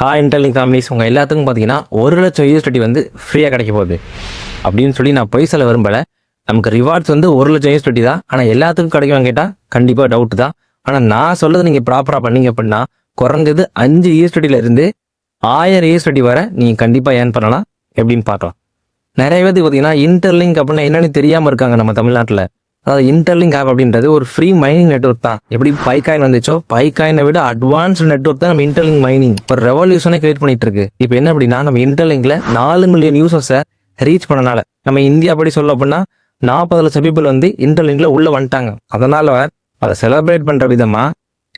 Hi இன்டர்லிங் families உங்கள் எல்லாத்துக்கும் பார்த்தீங்கன்னா ஒரு லட்சம் யூஎஸ்டி வந்து ஃப்ரீயாக கிடைக்க போகுது. அப்படின்னு சொல்லி நான் பொய் சொல்ல விரும்பலை. நமக்கு ரிவார்ட்ஸ் வந்து ஒரு லட்சம் யூஎஸ்டி தான். ஆனால் எல்லாத்துக்கும் கிடைக்கும் கேட்டால் கண்டிப்பாக டவுட் தான். ஆனால் நான் சொல்கிறது நீங்கள் ப்ராப்பராக பண்ணீங்க அப்படின்னா குறைஞ்சது அஞ்சு யூஎஸ்டியில் ஆயிரம் யூஎஸ்டி வரை நீங்கள் கண்டிப்பாக ஏர்ன் பண்ணலாம். எப்படின்னு பார்க்கலாம். நிறைய பேருக்கு பார்த்தீங்கன்னா இன்டர்லிங்க் அப்படின்னா என்னென்னு தெரியாமல் இருக்காங்க நம்ம தமிழ்நாட்டில். அதாவது இன்டர்லிங்க் ஆப் அப்படின்றது ஒரு ஃப்ரீ மைனிங் நெட்ஒர்க் தான். எப்படி பைகாயின் வந்துச்சோ பைகாயினை விட அட்வான்ஸ் நெட்ஒர்க் தான் நம்ம இன்டர்லிங்க் மைனிங் ஒரு ரெவல்யூஷனை கிரியேட் பண்ணிட்டு இருக்கு. இப்போ என்ன அப்படின்னா நம்ம இன்டர்லிங்கில் நாலு மில்லியன் யூசர்ஸை ரீச் பண்ணனால நம்ம இந்தியா படி சொல்ல அப்படின்னா நாற்பது லட்சம் பீப்புள் வந்து இன்டர்லிங்கில் உள்ளே வந்துட்டாங்க. அதனால அதை செலிப்ரேட் பண்ணுற விதமாக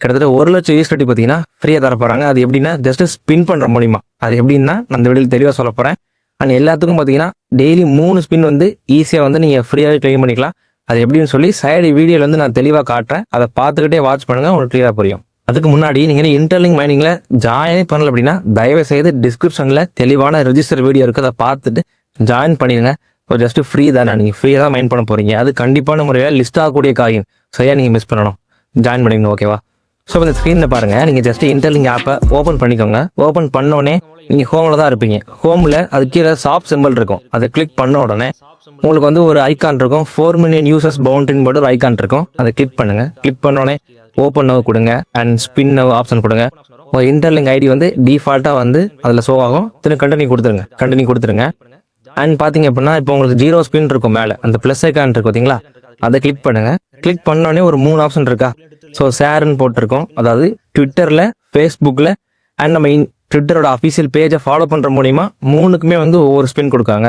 கிட்டத்தட்ட ஒரு லட்சம் யூஸ்டி பார்த்தீங்கன்னா ஃப்ரீயாக தர போகிறாங்க அது எப்படின்னா ஜஸ்ட் ஸ்பின் பண்ணுற மூலிமா அது எப்படின்னா நான் இந்த வீடியோ தெளிவாக சொல்ல போகிறேன் அண்ட் எல்லாத்துக்கும் பார்த்தீங்கன்னா டெய்லி மூணு ஸ்பின் வந்து ஈஸியாக வந்து நீங்கள் ஃப்ரீயாகவே க்ளைம் பண்ணிக்கலாம். அது எப்படின்னு சொல்லி சைடு வீடியோல வந்து நான் தெளிவாக காட்டுறேன். அதை பார்த்துக்கிட்டே வாட்ச் பண்ணுங்க உங்களுக்கு கிளியராக புரியும். அதுக்கு முன்னாடி நீங்கள் இன்டர்லிங் மைனிங்ல ஜாயினே பண்ணல அப்படின்னா தயவு செய்து டிஸ்கிரிப்ஷனில் தெளிவான ரெஜிஸ்டர் வீடியோ இருக்கு அதை பார்த்துட்டு ஜாயின் பண்ணிடுங்க ஒரு ஜஸ்ட் ஃப்ரீ தானே நீங்கள் ஃப்ரீயாக தான் மைன் பண்ண போறீங்க. அது கண்டிப்பான முறையில் லிஸ்ட் ஆகக்கூடிய காயின். சரியா நீங்கள் மிஸ் பண்ணணும். ஜாயின் பண்ணிக்கணும் ஓகேவா ஸோ இந்த ஸ்க்ரீனில் பாருங்கள் நீங்கள் ஜஸ்ட் இன்டர்லிங் ஆப்பை ஓப்பன் பண்ணிக்கோங்க. ஓப்பன் பண்ணோடனே நீங்கள் ஹோமில் தான் இருப்பீங்க. ஹோமில் அது கீழே சாப் சிம்பிள் இருக்கும். அதை கிளிக் பண்ண உடனே உங்களுக்கு வந்து ஒரு ஐக்கான் இருக்கும். ஃபோர் மில்லியன் யூசர்ஸ் பவுண்டரின் போட்டு ஒரு ஐக்கான் இருக்கும். அதை கிளிக் பண்ணுங்க. கிளிக் பண்ணோடனே ஓப்பன் நவ் கொடுங்க அண்ட் ஸ்பின் நவ் ஆப்ஷன் கொடுங்க. உங்கள் இன்டர்லிங்க் ஐடி வந்து டிஃபால்ட்டாக வந்து அதில் ஷோ ஆகும். திரும்ப கண்டினியூ கொடுத்துருங்க. கண்டினியூ கொடுத்துருங்க. அண்ட் பார்த்தீங்க அப்படின்னா இப்போ உங்களுக்கு ஜீரோ ஸ்பின் இருக்கும் மேலே. அந்த ப்ளஸ் ஐக்கான் இருக்கு பார்த்தீங்களா அதை கிளிக் பண்ணுங்க. கிளிக் பண்ணோடனே ஒரு மூணு ஆப்ஷன் இருக்கா? ஸோ ஷேர்னு போட்டிருக்கோம். அதாவது ட்விட்டரில் ஃபேஸ்புக்கில் அண்ட் நம்ம ட்விட்டரோட அஃபீஷியல் பேஜை ஃபாலோ பண்ணுற மூலிமா மூணுக்குமே வந்து ஒவ்வொரு ஸ்பின் கொடுக்காங்க.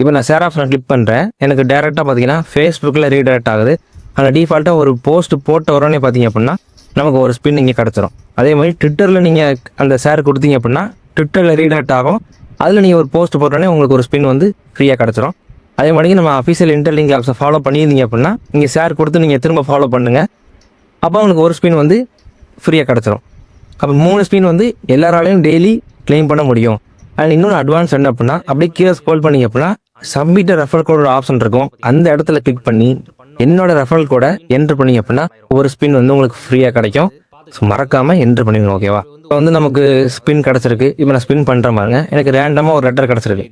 இப்போ நான் சேராஃப்ல கிளிக் பண்ணுறேன் எனக்கு டேரெக்டாக பார்த்தீங்கன்னா ஃபேஸ்புக்கில் ரீடைரக்ட் ஆகுது. ஆனால் டிஃபால்ட்டாக ஒரு போஸ்ட் போட்ட உடனே பார்த்தீங்க அப்படின்னா நமக்கு ஒரு ஸ்பின் இங்கே கிடச்சிரும். அதே மாதிரி ட்விட்டரில் நீங்கள் அந்த ஷேர் கொடுத்தீங்க அப்படின்னா ட்விட்டரில் ரீடைரக்ட் ஆகும். அதில் நீங்கள் ஒரு போஸ்ட் போட்டோடனே உங்களுக்கு ஒரு ஸ்பின் வந்து ஃப்ரீயாக கிடச்சிரும். அதே மாதிரி நம்ம அஃபீஷியல் இன்டர்லிங்க் ஆப்ஸை ஃபாலோ பண்ணியிருந்தீங்க அப்படின்னா நீங்கள் ஷேர் கொடுத்து நீங்கள் திரும்ப ஃபாலோ பண்ணுங்கள் அப்போ உங்களுக்கு ஒரு ஸ்பின் வந்து ஃப்ரீயாக கிடச்சிரும். அப்போ மூணு ஸ்பின் வந்து எல்லாராலையும் டெய்லி க்ளைம் பண்ண முடியும். அண்ட் இன்னொன்று அட்வான்ஸ் என்ன அப்படின்னா அப்படியே கீழே ஸ்கோல் பண்ணீங்க அப்படின்னா சப்மிட் ரெஃபர் கோடோட ஆப்ஷன் இருக்கும். அந்த இடத்துல கிளிக் பண்ணி என்னோட ரெஃபரல் கோடை என்ட்ரு பண்ணி அப்படின்னா ஒரு ஸ்பின் வந்து உங்களுக்கு ஃப்ரீயாக கிடைக்கும். ஸோ மறக்காம என்ட்ரு பண்ணிடணும் ஓகேவா இப்போ வந்து நமக்கு ஸ்பின் கிடச்சிருக்கு. இப்போ நான் ஸ்பின் பண்ணுற பாருங்க. எனக்கு ரேண்டமாக ஒரு லெட்டர் கிடச்சிருக்கு.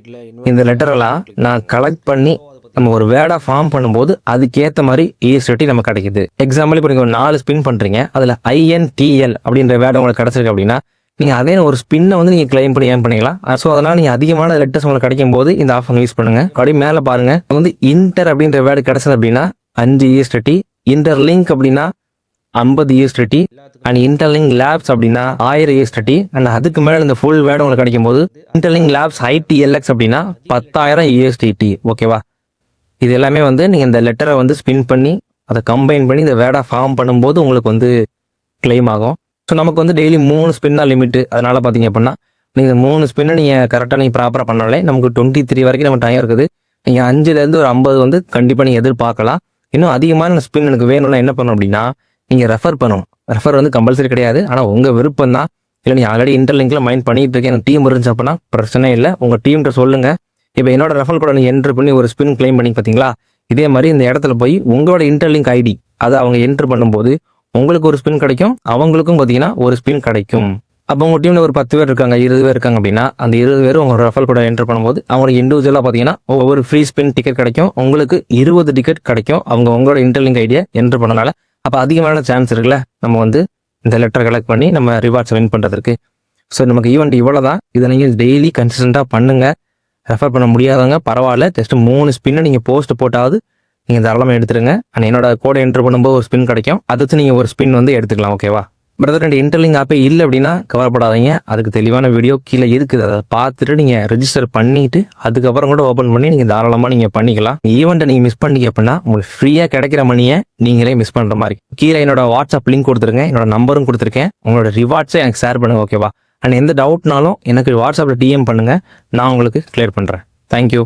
இந்த லெட்டரெல்லாம் நான் கலெக்ட் பண்ணி நம்ம ஒரு வேர்டாக ஃபார்ம் பண்ணும்போது அதுக்கேற்ற மாதிரி ஈஸ்டி நமக்கு கிடைக்குது. எக்ஸாம்பிள் இப்போ நீங்கள் ஒரு நாலு ஸ்பின் பண்ணுறீங்க அதில் ஐஎன்டிஎல் அப்படின்ற வேர்டு உங்களுக்கு கிடச்சிருக்கு அப்படின்னா நீங்கள் அதே ஒரு ஸ்பின்னை வந்து நீங்கள் கிளைம் பண்ணி ஏன் பண்ணிக்கலாம். ஸோ அதனால் நீங்கள் அதிகமான லெட்டர்ஸ் உங்களுக்கு கிடைக்கும் போது இந்த ஆஃபர் யூஸ் பண்ணுங்கள் அப்படியே மேலே பாருங்கள் வந்து இன்டர் அப்படின்ற வேர்டு கிடச்சது அப்படின்னா அஞ்சு இஎஸ்டி இன்டர் லிங்க் அப்படின்னா ஐம்பது இஎஸ்டி அண்ட் இன்டர்லிங்க் லேப்ஸ் அப்படின்னா ஆயிரம் இஎஸ்டி அண்ட் அதுக்கு மேலே இந்த ஃபுல் வேர்டு உங்களுக்கு கிடைக்கும் போது இன்டர்லிங் லேப்ஸ் ஐடிஎல்எக்ஸ் அப்படின்னா பத்தாயிரம் இஎஸ்டிடி ஓகேவா இது எல்லாமே வந்து நீங்கள் இந்த லெட்டரை வந்து ஸ்பின் பண்ணி அதை கம்பைன் பண்ணி இந்த வேர்டை ஃபார்ம் பண்ணும்போது உங்களுக்கு வந்து கிளைம் ஆகும். ஸோ நமக்கு வந்து டெய்லி மூணு ஸ்பின் தான் லிமிட்டு அதனால் பார்த்தீங்க அப்படின்னா நீங்கள் மூணு ஸ்பின்னை நீங்கள் கரெக்டாக நீங்கள் ப்ராப்பராக பண்ணாலே நமக்கு டுவெண்ட்டி த்ரீ வரைக்கும் நம்ம டைம் இருக்குது. நீங்கள் அஞ்சுலேருந்து ஒரு ஐம்பது வந்து கண்டிப்பாக நீங்கள் எதிர்பார்க்கலாம். இன்னும் அதிகமான ஸ்பின் எனக்கு வேணும்னா என்ன பண்ணணும் அப்படின்னா நீங்கள் ரெஃபர் பண்ணணும். ரெஃபர் வந்து கம்பல்சரி கிடையாது. ஆனால் உங்கள் விருப்பம் தான். இல்லை நீங்கள் ஆல்ரெடி இன்டர்லிங்கில் மைண்ட் பண்ணிட்டு இருக்கேன் எனக்கு டீம் இருந்துச்சு அப்படின்னா பிரச்சனை இல்லை. உங்கள் டீம்கிட்ட சொல்லுங்கள் இப்போ என்னோட ரெஃபர் கூட நீங்கள் என்ட்ரு பண்ணி ஒரு ஸ்பின் கிளைம் பண்ணி பார்த்தீங்களா இதே மாதிரி இந்த இடத்துல போய் உங்களோட இன்டர்லிங்க் ஐடி அதை அவங்க என்ட்ரு பண்ணும்போது உங்களுக்கு ஒரு ஸ்பின் கிடைக்கும் அவங்களுக்கும் பார்த்தீங்கன்னா ஒரு ஸ்பின் கிடைக்கும். அப்போ உங்கள் டீமில் ஒரு பத்து பேர் இருக்காங்க இருபது பேர் இருக்காங்க அப்படின்னா அந்த இருபது பேர் உங்கள் ரெஃபர் கூட என்ட்ரு பண்ணும்போது அவங்களுக்கு இண்டிவிஜுவலாக பார்த்தீங்கன்னா ஒவ்வொரு ஃப்ரீ ஸ்பின் டிக்கெட் கிடைக்கும். உங்களுக்கு இருபது டிக்கெட் கிடைக்கும். அவங்க உங்களோட இன்டர்லிங்க் ஐடியா என்ட்ரு பண்ணனால அப்போ அதிகமான சான்ஸ் இருக்குல்ல நம்ம வந்து இந்த லெட்டர் கலெக்ட் பண்ணி நம்ம ரிவார்ட்ஸ் வின் பண்ணுறதுக்கு ஸோ நமக்கு ஈவெண்ட் இவ்வளோ தான் இதை நீங்கள் டெய்லி கன்சிஸ்டண்ட்டாக பண்ணுங்கள் ரெஃபர் பண்ண முடியாதவங்க பரவாயில்ல. ஜஸ்ட் மூணு ஸ்பின்னை நீங்கள் போஸ்ட் போட்டாவது நீங்கள் தாராளமாக எடுத்துருங்க அண்ட் என்னோட கோடை என்ட்ரு பண்ணும்போது ஒரு ஸ்பின் கிடைக்கும். அதை வச்சு நீங்கள் ஒரு ஸ்பின் வந்து எடுத்துக்கலாம் ஓகேவா பிரதர் ரெண்டு இன்டர்லிங் ஆப்பே இல்லை அப்படின்னா கவலைப்படாதீங்க. அதுக்கு தெளிவான வீடியோ கீழே இருக்குது. அதை பார்த்துட்டு நீங்கள் ரெஜிஸ்டர் பண்ணிட்டு அதுக்கப்புறம் கூட ஓப்பன் பண்ணி நீங்கள் தாராளமாக நீங்கள் பண்ணிக்கலாம். ஈவெண்ட்டை நீங்கள் மிஸ் பண்ணீங்க அப்படின்னா உங்களுக்கு ஃப்ரீயாக கிடைக்கிற மணியை நீங்களே மிஸ் பண்ணுற மாதிரி. கீழே என்னோட வாட்ஸ்அப் லிங்க் கொடுத்துருங்க என்னோட நம்பரும் கொடுத்துருக்கேன். உங்களோட ரிவார்ட்ஸை எனக்கு ஷேர் பண்ணுங்க ஓகேவா அண்ட் எந்த டவுட்னாலும் எனக்கு வாட்ஸ்அப்பில் டிஎம் பண்ணுங்கள் நான் உங்களுக்கு கிளியர் பண்ணுறேன் தேங்க்யூ